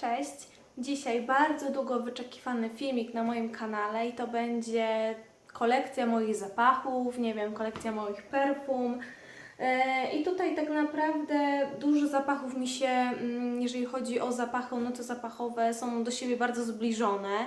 Cześć! Dzisiaj bardzo długo wyczekiwany filmik na moim kanale i to będzie kolekcja moich zapachów, nie wiem, kolekcja moich perfum. E, I tutaj tak naprawdę dużo zapachów mi się, mm, jeżeli chodzi o zapachy, nuty zapachowe są do siebie bardzo zbliżone.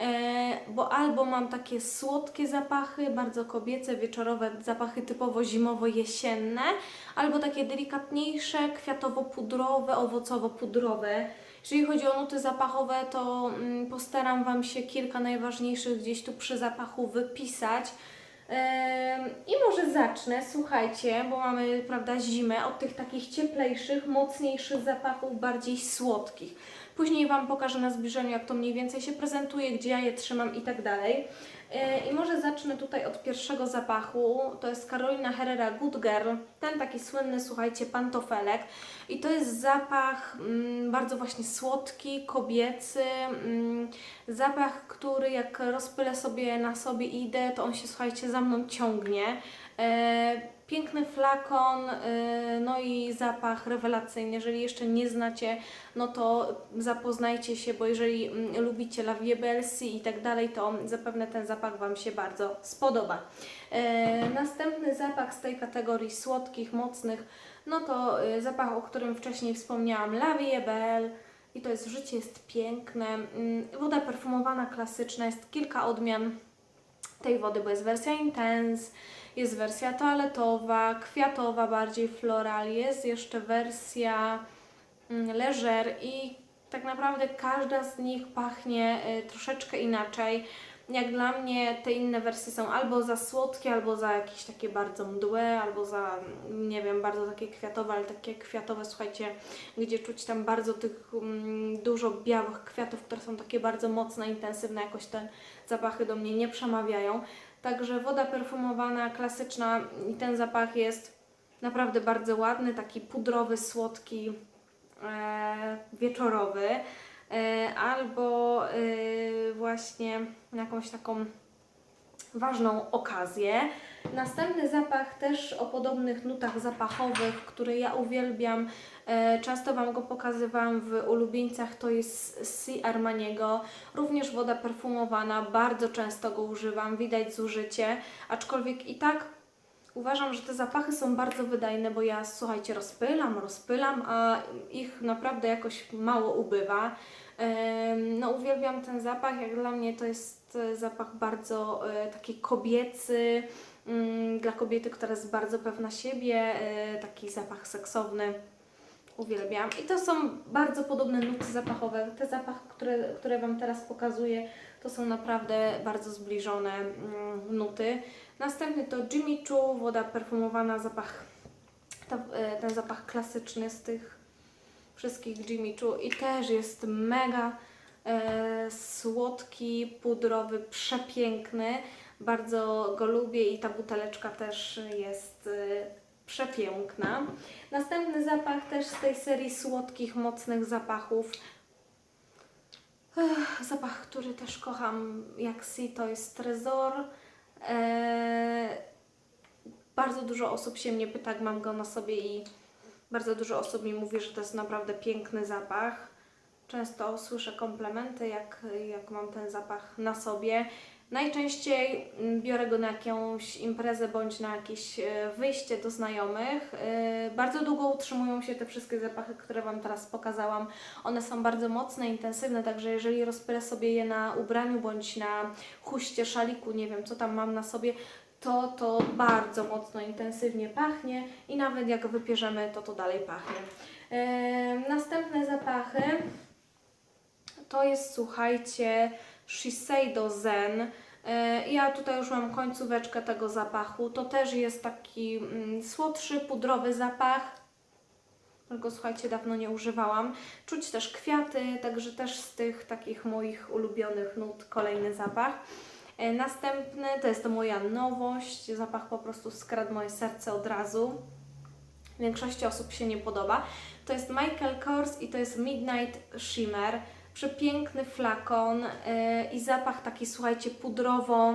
E, Bo albo mam takie słodkie zapachy, bardzo kobiece, wieczorowe zapachy typowo zimowo-jesienne, albo takie delikatniejsze, kwiatowo-pudrowe, owocowo-pudrowe. Jeżeli chodzi o nuty zapachowe, to mm, postaram Wam się kilka najważniejszych gdzieś tu przy zapachu wypisać. I może zacznę, słuchajcie, bo mamy, prawda, zimę, od tych takich cieplejszych, mocniejszych zapachów, bardziej słodkich. Później Wam pokażę na zbliżeniu, jak to mniej więcej się prezentuje, gdzie ja je trzymam i tak dalej. E, I może zacznę tutaj od pierwszego zapachu. To jest Carolina Herrera Good Girl. Ten taki słynny, słuchajcie, pantofelek. I to jest zapach mm, bardzo właśnie słodki, kobiecy. Mm, zapach, który jak rozpylę sobie na sobie idę, to on się, słuchajcie, za mną ciągnie. E, piękny flakon, e, no i zapach rewelacyjny. Jeżeli jeszcze nie znacie, no to zapoznajcie się, bo jeżeli mm, lubicie La Vie Belle i tak dalej, to zapewne ten zapach Wam się bardzo spodoba. E, następny zapach z tej kategorii słodkich, mocnych, no to zapach, o którym wcześniej wspomniałam, La Vie Belle. I to jest Życie jest piękne. Mm, Woda perfumowana, klasyczna, jest kilka odmian tej wody, bo jest wersja Intense, jest wersja toaletowa, kwiatowa, bardziej floral, jest jeszcze wersja mm, leżer i tak naprawdę każda z nich pachnie y, troszeczkę inaczej. Jak dla mnie te inne wersje są albo za słodkie, albo za jakieś takie bardzo mdłe, albo za, nie wiem, bardzo takie kwiatowe, ale takie kwiatowe, słuchajcie, gdzie czuć tam bardzo tych mm, dużo białych kwiatów, które są takie bardzo mocne, intensywne, jakoś te zapachy do mnie nie przemawiają. Także woda perfumowana, klasyczna i ten zapach jest naprawdę bardzo ładny, taki pudrowy, słodki, e, wieczorowy. E, albo e, właśnie na jakąś taką ważną okazję. Następny zapach też o podobnych nutach zapachowych, który ja uwielbiam. E, Często Wam go pokazywałam w ulubieńcach, to jest C Armaniego. Również woda perfumowana, bardzo często go używam, widać zużycie, aczkolwiek i tak uważam, że te zapachy są bardzo wydajne, bo ja, słuchajcie, rozpylam, rozpylam, a ich naprawdę jakoś mało ubywa. No uwielbiam ten zapach, jak dla mnie to jest e, zapach bardzo e, taki kobiecy, mm, dla kobiety, która jest bardzo pewna siebie, e, taki zapach seksowny. Uwielbiam. I to są bardzo podobne nuty zapachowe. Te zapachy, które, które Wam teraz pokazuję, to są naprawdę bardzo zbliżone mm, nuty. Następny to Jimmy Choo, woda perfumowana, zapach, e, ten zapach klasyczny z tych wszystkich Jimmy Choo i też jest mega e, słodki, pudrowy, przepiękny. Bardzo go lubię i ta buteleczka też jest e, przepiękna. Następny zapach też z tej serii słodkich, mocnych zapachów. Ech, zapach, który też kocham jak si, to jest Trezor. E, bardzo dużo osób się mnie pyta, mam go na sobie i bardzo dużo osób mi mówi, że to jest naprawdę piękny zapach. Często słyszę komplementy, jak, jak mam ten zapach na sobie. Najczęściej mm, biorę go na jakąś imprezę bądź na jakieś e, wyjście do znajomych. E, Bardzo długo utrzymują się te wszystkie zapachy, które Wam teraz pokazałam. One są bardzo mocne, intensywne, także jeżeli rozpylę sobie je na ubraniu bądź na chuście, szaliku, nie wiem co tam mam na sobie, to to bardzo mocno, intensywnie pachnie i nawet jak wypierzemy, to to dalej pachnie. E, następne zapachy to jest, słuchajcie, Shiseido Zen. E, Ja tutaj już mam końcóweczkę tego zapachu. To też jest taki mm, słodszy, pudrowy zapach. Go, słuchajcie, dawno nie używałam. Czuć też kwiaty, także też z tych takich moich ulubionych nut kolejny zapach. E, Następny to jest to moja nowość. Zapach po prostu skradł moje serce od razu. Większości osób się nie podoba. To jest Michael Kors i to jest Midnight Shimmer. Przepiękny flakon yy, i zapach taki, słuchajcie, pudrowo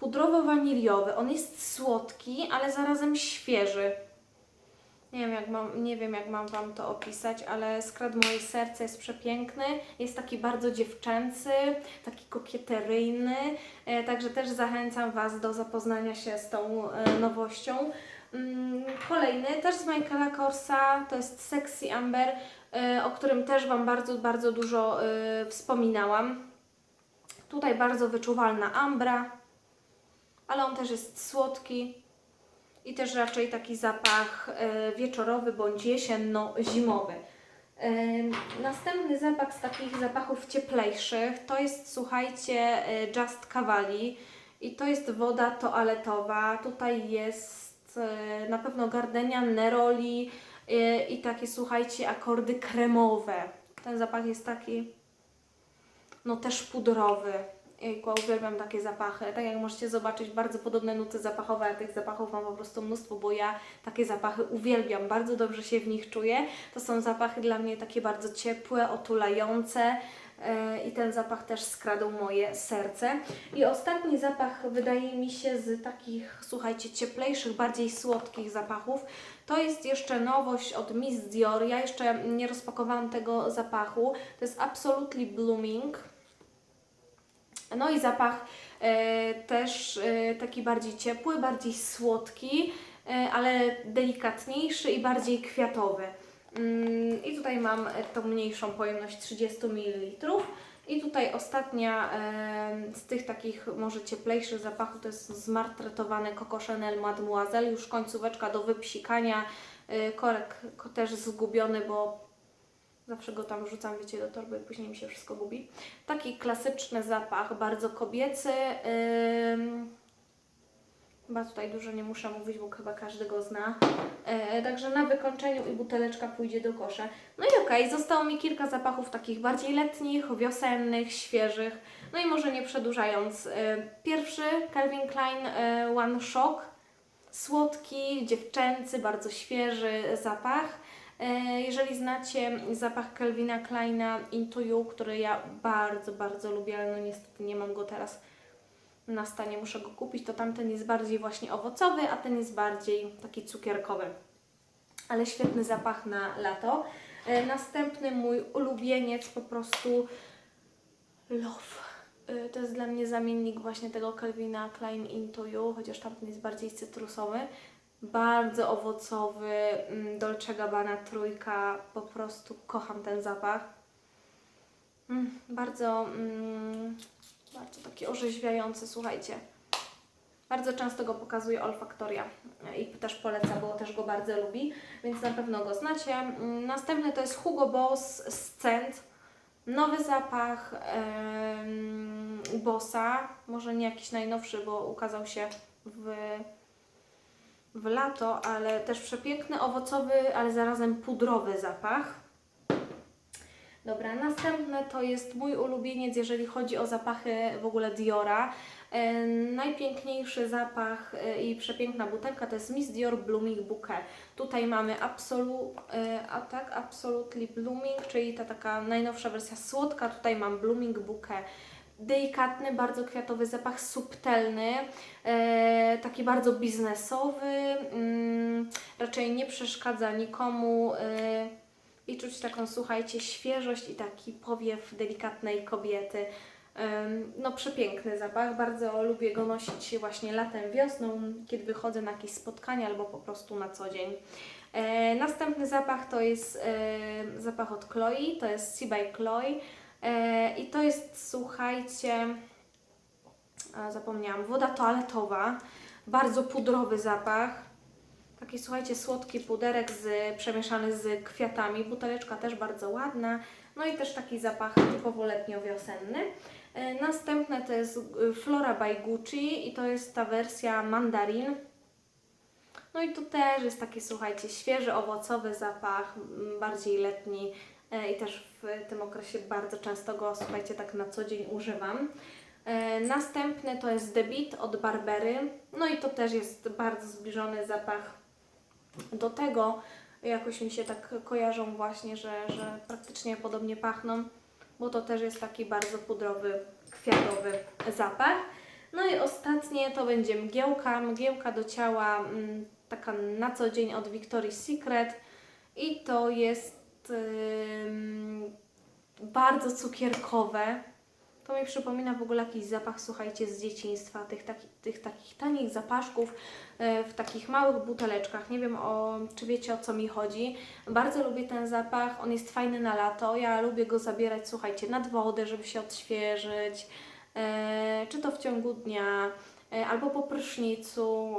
pudrowo-waniliowy. On jest słodki, ale zarazem świeży. Nie wiem, jak mam, nie wiem, jak mam Wam to opisać, ale skradł moje serce, jest przepiękny, jest taki bardzo dziewczęcy, taki kokieteryjny, e, także też zachęcam Was do zapoznania się z tą e, nowością. Mm, Kolejny, też z Michaela Korsa, to jest Sexy Amber, e, o którym też Wam bardzo, bardzo dużo e, wspominałam. Tutaj bardzo wyczuwalna ambra, ale on też jest słodki i też raczej taki zapach e, wieczorowy bądź jesienno-zimowy. Następny zapach z takich zapachów cieplejszych to jest, słuchajcie, Just Cavalli i to jest woda toaletowa. Tutaj jest e, na pewno gardenia, neroli e, i takie, słuchajcie, akordy kremowe. Ten zapach jest taki, no też pudrowy. Jejku, uwielbiam takie zapachy. Tak jak możecie zobaczyć, bardzo podobne nuty zapachowe, a tych zapachów mam po prostu mnóstwo, bo ja takie zapachy uwielbiam. Bardzo dobrze się w nich czuję. To są zapachy dla mnie takie bardzo ciepłe, otulające. E, I ten zapach też skradł moje serce. I ostatni zapach wydaje mi się z takich, słuchajcie, cieplejszych, bardziej słodkich zapachów. To jest jeszcze nowość od Miss Dior. Ja jeszcze nie rozpakowałam tego zapachu. To jest Absolutely Blooming. No i zapach e, też e, taki bardziej ciepły, bardziej słodki, e, ale delikatniejszy i bardziej kwiatowy. Mm, I tutaj mam e, tą mniejszą pojemność 30 ml. I tutaj ostatnia z tych takich może cieplejszych zapachów to jest zmartretowany Coco Chanel Mademoiselle. Już końcóweczka do wypsikania. E, korek ko- też zgubiony, bo Zawsze go tam wrzucam, wiecie, do torby później mi się wszystko gubi. Taki klasyczny zapach, bardzo kobiecy. Ym... Chyba tutaj dużo nie muszę mówić, bo chyba każdy go zna. E, także na wykończeniu i buteleczka pójdzie do kosza. No i okej, zostało mi kilka zapachów takich bardziej letnich, wiosennych, świeżych. No i może nie przedłużając. E, pierwszy Calvin Klein e, One Shock. Słodki, dziewczęcy, bardzo świeży zapach. E, Jeżeli znacie zapach Calvina Kleina Into You, który ja bardzo, bardzo lubię, ale no niestety nie mam go teraz na stanie, muszę go kupić, to tamten jest bardziej właśnie owocowy, a ten jest bardziej taki cukierkowy. Ale świetny zapach na lato. E, Następny mój ulubieniec po prostu Love. To jest dla mnie zamiennik właśnie tego Calvina Klein Into You, chociaż tamten jest bardziej cytrusowy bardzo owocowy, mm, Dolce Gabbana trójka, po prostu kocham ten zapach. Mm, bardzo, mm, bardzo taki orzeźwiający, słuchajcie. Bardzo często go pokazuje Olfaktoria i też poleca, bo też go bardzo lubi, więc na pewno go znacie. Następny to jest Hugo Boss Scent. Nowy zapach em, Bossa, może nie jakiś najnowszy, bo ukazał się w w lato, ale też przepiękny, owocowy, ale zarazem pudrowy zapach. Dobra, następne to jest mój ulubieniec, jeżeli chodzi o zapachy w ogóle Diora. E, najpiękniejszy zapach e, i przepiękna butelka to jest Miss Dior Blooming Bouquet. Tutaj mamy absolu, e, a tak, Absolutely Blooming, czyli ta taka najnowsza wersja słodka. Tutaj mam Blooming Bouquet delikatny, bardzo kwiatowy zapach, subtelny, taki bardzo biznesowy, mm, raczej nie przeszkadza nikomu i czuć taką, słuchajcie, świeżość i taki powiew delikatnej kobiety. No przepiękny zapach, bardzo lubię go nosić właśnie latem, wiosną, kiedy wychodzę na jakieś spotkania albo po prostu na co dzień. E, następny zapach to jest e, zapach od Chloe, to jest Sea by Chloe. E, I to jest, słuchajcie, a, zapomniałam, woda toaletowa, bardzo pudrowy zapach. Taki, słuchajcie, słodki puderek z, przemieszany z kwiatami. Buteleczka też bardzo ładna. No i też taki zapach typowo letnio-wiosenny. E, Następne to jest y, Flora by Gucci i to jest ta wersja mandarin. No i tu też jest taki, słuchajcie, świeży, owocowy zapach, bardziej letni e, i też w tym okresie bardzo często go, słuchajcie, tak na co dzień używam. E, Następny to jest Debit od Barbery. No i to też jest bardzo zbliżony zapach do tego. Jakoś mi się tak kojarzą właśnie, że, że praktycznie podobnie pachną, bo to też jest taki bardzo pudrowy, kwiatowy zapach. No i ostatnie to będzie mgiełka. Mgiełka do ciała mm, taka na co dzień od Victoria's Secret i to jest ym, bardzo cukierkowe. To mi przypomina w ogóle jakiś zapach, słuchajcie, z dzieciństwa, tych, taki, tych takich tanich zapaszków e, w takich małych buteleczkach. Nie wiem, o, czy wiecie o co mi chodzi. Bardzo lubię ten zapach, on jest fajny na lato. Ja lubię go zabierać, słuchajcie, nad wodę, żeby się odświeżyć, e, czy to w ciągu dnia. e, Albo po prysznicu.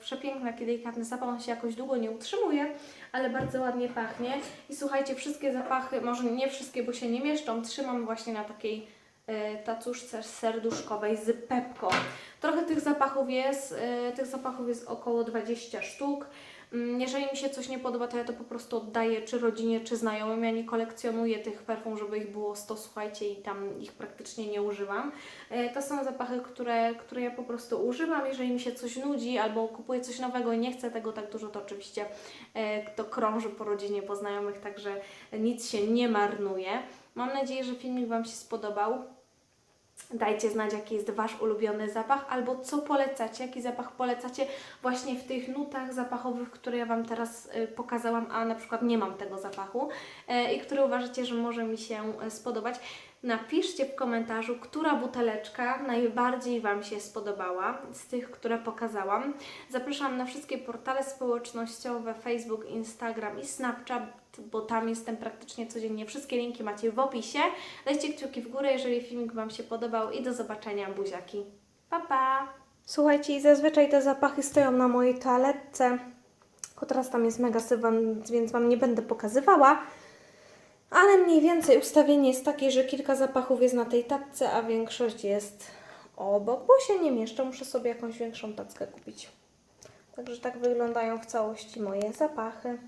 Przepiękny, taki delikatny zapach, on się jakoś długo nie utrzymuje, ale bardzo ładnie pachnie. I słuchajcie, wszystkie zapachy, może nie wszystkie, bo się nie mieszczą, trzymam właśnie na takiej tacuszce serduszkowej z pepką. Trochę tych zapachów jest, e, tych zapachów jest około 20 sztuk. Mm, Jeżeli mi się coś nie podoba, to ja to po prostu oddaję czy rodzinie, czy znajomym. Ja nie kolekcjonuję tych perfum, żeby ich było 100, słuchajcie, i tam ich praktycznie nie używam. E, To są zapachy, które, które ja po prostu używam. Jeżeli mi się coś nudzi albo kupuję coś nowego i nie chcę tego tak dużo, to oczywiście e, to krąży po rodzinie, po znajomych, także nic się nie marnuje. Mam nadzieję, że filmik Wam się spodobał. Dajcie znać, jaki jest Wasz ulubiony zapach, albo co polecacie, jaki zapach polecacie właśnie w tych nutach zapachowych, które ja Wam teraz y, pokazałam, a na przykład nie mam tego zapachu y, i który uważacie, że może mi się y, spodobać. Napiszcie w komentarzu, która buteleczka najbardziej Wam się spodobała z tych, które pokazałam. Zapraszam na wszystkie portale społecznościowe, Facebook, Instagram i Snapchat, bo tam jestem praktycznie codziennie. Wszystkie linki macie w opisie. Dajcie kciuki w górę, jeżeli filmik Wam się podobał i do zobaczenia, buziaki. Pa, pa! Słuchajcie, zazwyczaj te zapachy stoją na mojej toaletce. Tylko teraz tam jest mega sywan, więc Wam nie będę pokazywała. Ale mniej więcej ustawienie jest takie, że kilka zapachów jest na tej tacce, a większość jest obok, bo się nie mieszczę. Muszę sobie jakąś większą tackę kupić. Także tak wyglądają w całości moje zapachy.